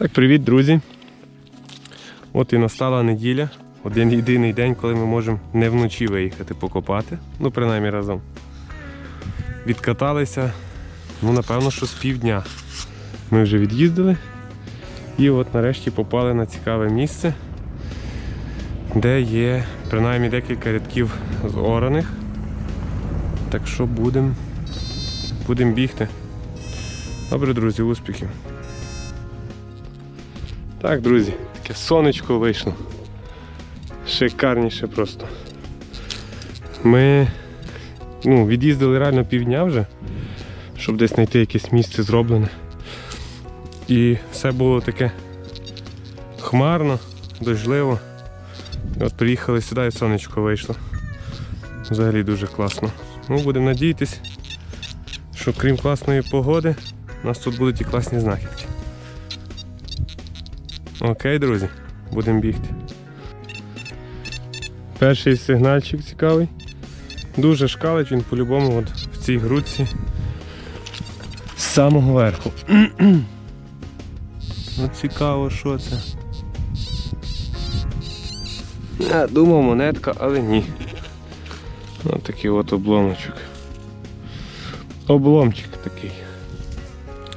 Так, привіт, друзі. От і настала неділя. Один єдиний день, коли ми можемо не вночі виїхати покопати. Ну, принаймні разом. Відкаталися, ну, напевно, що з півдня. Ми вже від'їздили. І от нарешті попали на цікаве місце, де є принаймні декілька рядків з ораних. Так що будемо будем бігти. Добре, друзі, успіхів. Так, друзі, таке сонечко вийшло. Шикарніше просто. Ми ну, від'їздили реально півдня вже, щоб десь знайти якесь місце зроблене. І все було таке хмарно, дождливо. От приїхали сюди і сонечко вийшло. Взагалі дуже класно. Ну, будемо надіятись, що крім класної погоди, у нас тут будуть і класні знахідки. Окей, друзі, будемо бігти. Перший сигнальчик цікавий. Дуже шкалить він по-любому от в цій грудці з самого верху. ну цікаво, що це. Я думав монетка, але ні. Ось такий от обломочок. Обломчик такий.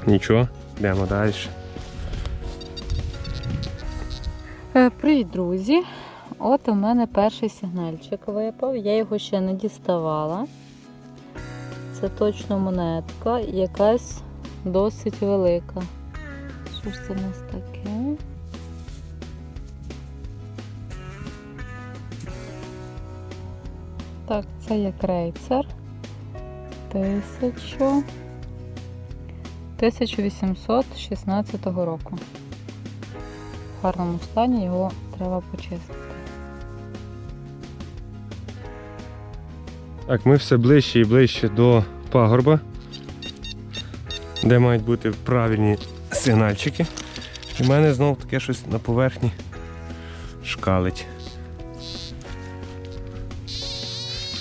Нічого, йдемо далі. Привіт, друзі! От у мене перший сигнальчик випав. Я його ще не діставала. Це точно монетка, якась досить велика. Що ж це в нас таке? Так, це є крейцер. Тисячу. 1816 року. Гарному стані його треба почистити. Так, ми все ближче і ближче до пагорба, де мають бути правильні сигнальчики. І в мене знову таке щось на поверхні шкалить.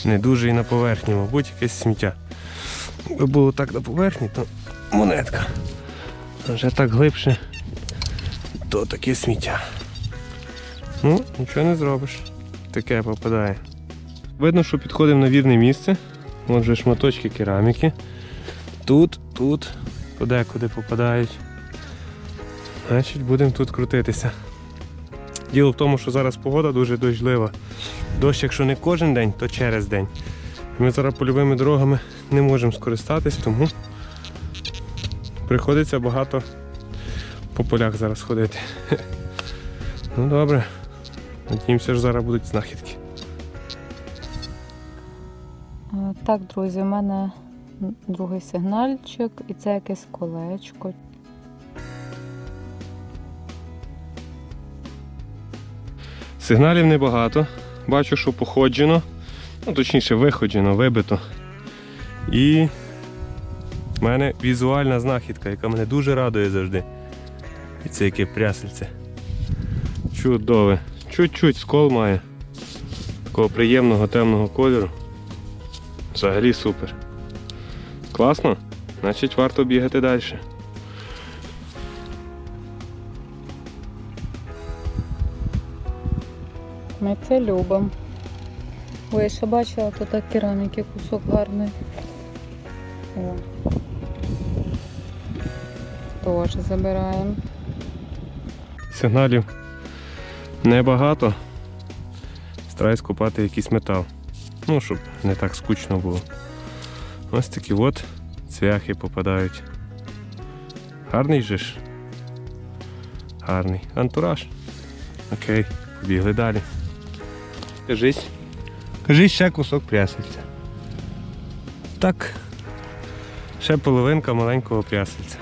Не дуже і на поверхні, мабуть, якесь сміття. Якби було так на поверхні, то монетка. Вже так глибше, то таке сміття. Ну, нічого не зробиш. Таке попадає. Видно, що підходимо на вірне місце. Вон вже шматочки кераміки. Тут, тут, подекуди попадають. Значить, будемо тут крутитися. Діло в тому, що зараз погода дуже дощлива. Дощ, якщо не кожен день, то через день. Ми зараз польовими дорогами не можемо скористатись, тому приходиться багато по полях зараз ходити. Ну добре. Надіємося, що зараз будуть знахідки. Е, Так, друзі, у мене другий сигнальчик, і це якесь колечко. Сигналів небагато. Бачу, що походжено, ну точніше виходжено, вибито. І в мене візуальна знахідка, яка мене дуже радує завжди. І це яке прясельце. Чудове. Чуть-чуть скол має. Такого приємного темного кольору. Взагалі супер. Класно? Значить варто бігати далі. Ми це любимо. Ой, ще бачила тут так кераміки кусок гарний. О. Теж забираємо. Сигналів небагато. Стараюсь купати якийсь метал. Ну, щоб не так скучно було. Ось такі от цвяхи попадають. Гарний же ж. Гарний. Антураж. Окей, побігли далі. Кажись. Кажись ще кусок прясельця. Так. Ще половинка маленького прясельця.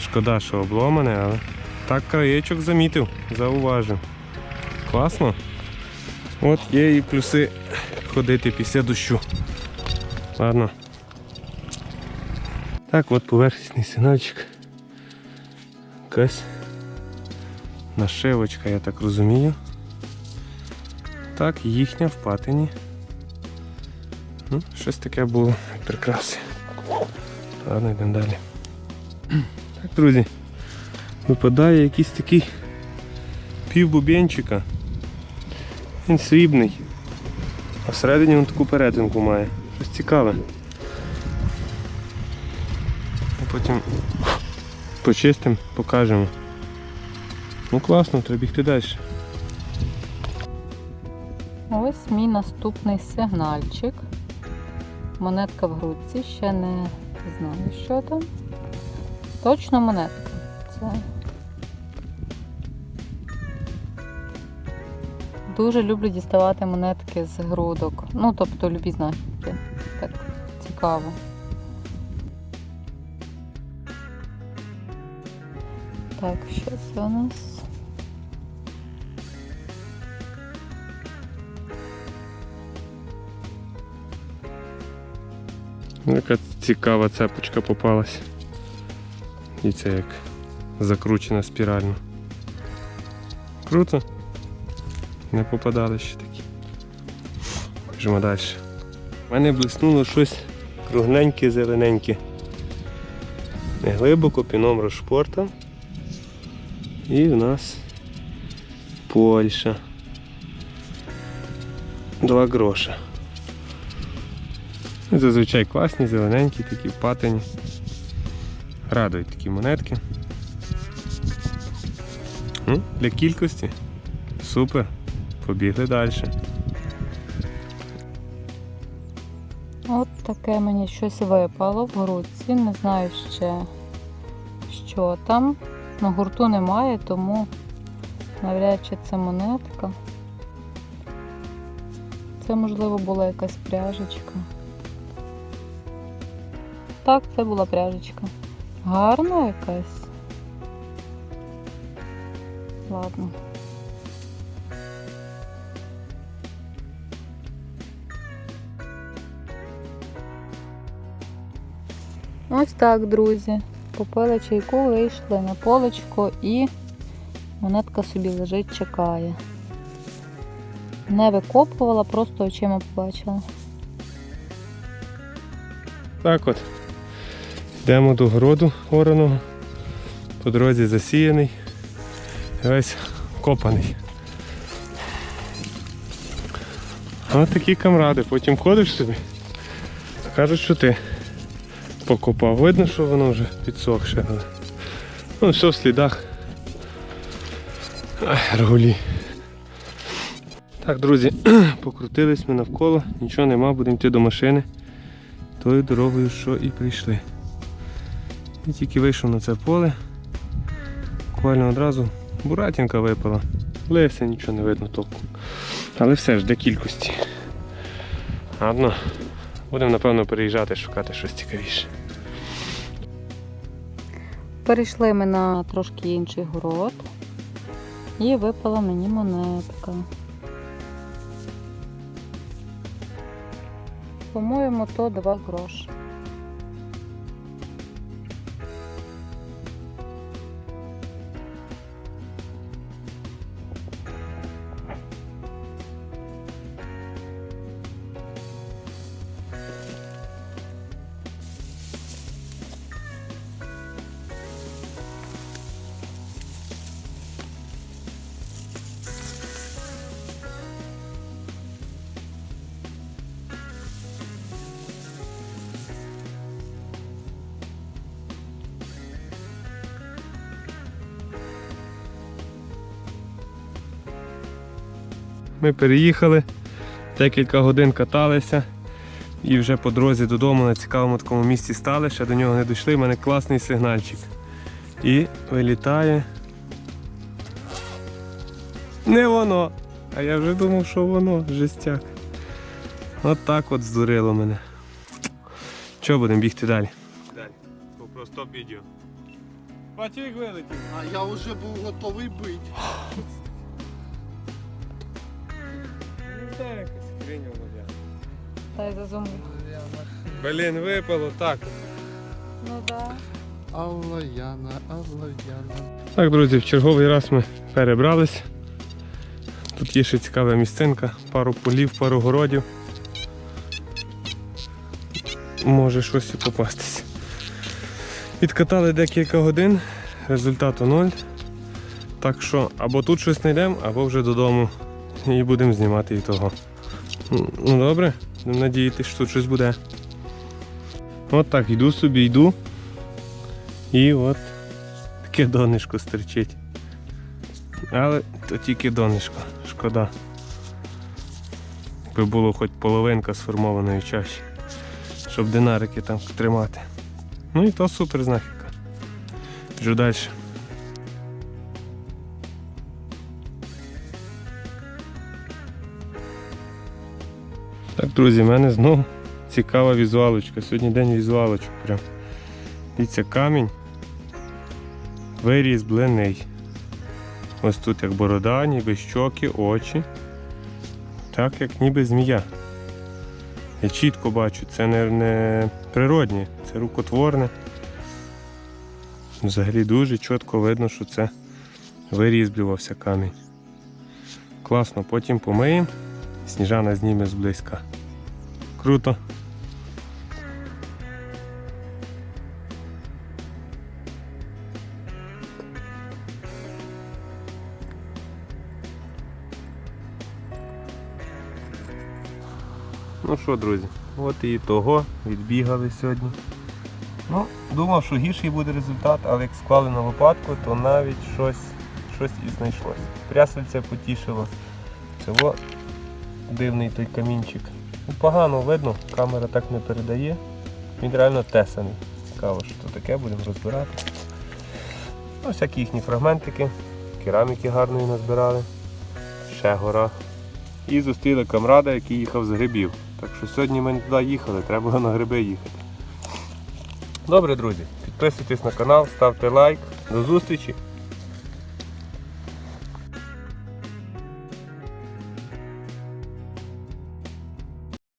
Шкода, що обломане, але так краєчок замітив, зауважив. Класно. От є і плюси ходити після дощу. Ладно. Так, от поверхностний сигнальчик. Якась нашивочка, я так розумію. Так, їхня в патині. Ну, щось таке було прикраси. Ладно, йдемо далі. Так, друзі. Випадає якийсь такий півбубенчика. Він срібний. А всередині він таку перетинку має. Щось цікаве. А Потім почистимо, покажемо. Ну класно, треба бігти далі. Ось мій наступний сигнальчик. Монетка в грудці, ще не знаю, що там. Точно монетка. Це. Дуже люблю діставати монетки з грудок. Ну, тобто любі знахідки. Так цікаво. Так, що це у нас? Ну, Яка цікава цепочка попалась. І це як закручена спірально. Круто. Не попадали ще такі. Біжимо далі. У мене блиснуло щось кругленьке, зелененьке. Не глибоко, піном розшпортав. І в нас Польща. Два гроша. Зазвичай класні, зелененькі, такі патині. Радують такі монетки. Ну, для кількості. Супер. Побігли далі. От таке мені щось випало в грудці. Не знаю ще, що там. Ну, гурту немає, тому навряд чи це монетка. Це, можливо, була якась пряжечка. Так, це була пряжечка. Гарна якась. Ладно. Ось так, друзі. Попили чайку, вийшли на полочку і монетка собі лежить, чекає. Не викопувала, просто очима побачила. Так от. Йдемо до городу ораного. По дорозі засіяний. Весь копаний. Ось такі камради. Потім ходиш собі. Кажуть, що ти покопав. Видно, що воно вже підсохше. Ну, все в слідах. Ай, рагулі. Так, друзі, покрутились ми навколо, нічого нема, будемо йти до машини тою дорогою, що і прийшли. І тільки вийшов на це поле, буквально одразу буратінка випала. Леся, нічого не видно толку. Але все ж для кількості. Ладно, будемо напевно переїжджати, шукати щось цікавіше. Перейшли ми на трошки інший город і випала мені монетка. По-моєму, то 2 гроші. Ми переїхали, декілька годин каталися і вже по дорозі додому на цікавому такому місці стали, ще до нього не дійшли. У мене класний сигнальчик. І вилітає. Не воно. А я вже думав, що воно, жестяк. От так от здурило мене. Що будемо бігти далі? Далі. Просто відео. Бачу, вилетів. А я вже був готовий бити. Це якась хрінь воно. Та й зазумлю. Блін, випало так. Ну да. Алла Яна, Алла Яна. Так, друзі, в черговий раз ми перебрались. Тут є ще цікава місцинка, пару полів, пару городів. Може щось і попастись. Відкатали декілька годин, результату ноль. Так що або тут щось знайдемо, або вже додому і будемо знімати і того. Ну добре, будемо надіятися, що тут щось буде. От так, йду собі, йду. І от таке донишко стерчить. Але то тільки донишко, шкода. Якби було хоч половинка сформованої чаші, щоб динарики там тримати. Ну і то супер знахідка. Біжу далі. Так, друзі, в мене знову цікава візуалочка. Сьогодні день візуалочок. Прям. Дивіться, камінь вирізблений. Ось тут як борода, ніби щоки, очі. Так, як ніби змія. Я чітко бачу, це не, не природнє, це рукотворне. Взагалі дуже чітко видно, що це вирізблювався камінь. Класно, потім помиємо, сніжана зніме зблизька. Круто. Ну що, друзі, от і того відбігали сьогодні. Ну, думав, що гірший буде результат, але як склали на лопатку, то навіть щось, щось і знайшлось. Прясельце потішило. Цього дивний той камінчик. Ну, погано видно, камера так не передає. Він реально тесаний. Цікаво, що таке, будемо розбирати. Ну, всякі їхні фрагментики, кераміки гарної назбирали. Ще гора. І зустріли камрада, який їхав з грибів. Так що сьогодні ми не туди їхали, треба було на гриби їхати. Добре, друзі, підписуйтесь на канал, ставте лайк. До зустрічі!